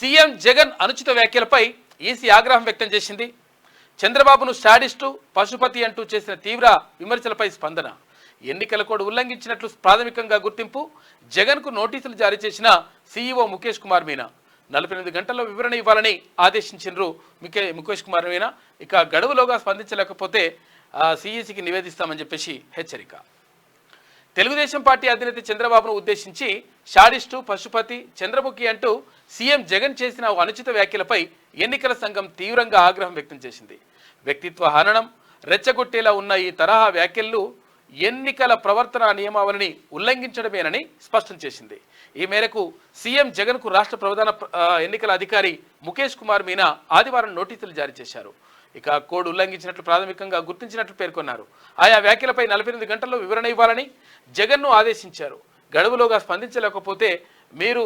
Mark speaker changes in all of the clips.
Speaker 1: CM Jagan అనుచిత వ్యాఖ్యలపై EC ఆగ్రహం వ్యక్తం చేసింది. చంద్రబాబును స్టాడిస్టు పశుపతి అంటూ చేసిన తీవ్ర విమర్శలపై స్పందన. ఎన్నికల కోడ్ ఉల్లంఘించినట్లు ప్రాథమికంగా గుర్తింపు జగన్కు నోటీసులు జారీ చేసిన సీఈఓ ముఖేష్ కుమార్ మీనా. నలభై ఎనిమిది గంటల్లో వివరణ ఇవ్వాలని ఆదేశించారు ముఖే ముఖేష్ కుమార్ మీనా. ఇక గడువులోగా స్పందించలేకపోతే సిఈసికి నివేదిస్తామని చెప్పేసి హెచ్చరిక. తెలుగుదేశం పార్టీ అధినేత చంద్రబాబును ఉద్దేశించి షాడిస్టు పశుపతి చంద్రముఖి అంటూ సీఎం జగన్ చేసిన అనుచిత వ్యాఖ్యలపై ఎన్నికల సంఘం తీవ్రంగా ఆగ్రహం వ్యక్తం చేసింది. వ్యక్తిత్వ హననం రెచ్చగొట్టేలా ఉన్న ఈ తరహా వ్యాఖ్యలు ఎన్నికల ప్రవర్తన నియమావళిని ఉల్లంఘించడమేనని స్పష్టం చేసింది. ఈ మేరకు సీఎం జగన్కు రాష్ట్ర ప్రధాన ఎన్నికల అధికారి ముఖేష్ కుమార్ మీనా ఆదివారం నోటీసులు జారీ చేశారు. ఇక కోడ్ ఉల్లంఘించినట్లు ప్రాథమికంగా గుర్తించినట్లు పేర్కొన్నారు. ఆయా వ్యాఖ్యలపై నలభై ఎనిమిది గంటల్లో వివరణ ఇవ్వాలని జగన్ను ఆదేశించారు. గడువులోగా స్పందించలేకపోతే మీరు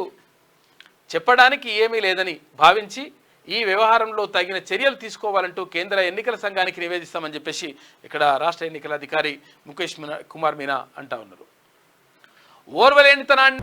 Speaker 1: చెప్పడానికి ఏమీ లేదని భావించి ఈ వ్యవహారంలో తగిన చర్యలు తీసుకోవాలంటూ కేంద్ర ఎన్నికల సంఘానికి నివేదిస్తామని చెప్పేసి ఇక్కడ రాష్ట్ర ఎన్నికల అధికారి ముఖేష్ మీనా కుమార్ మీనా అంటా ఉన్నారు. ఓర్వలేనితనాన్ని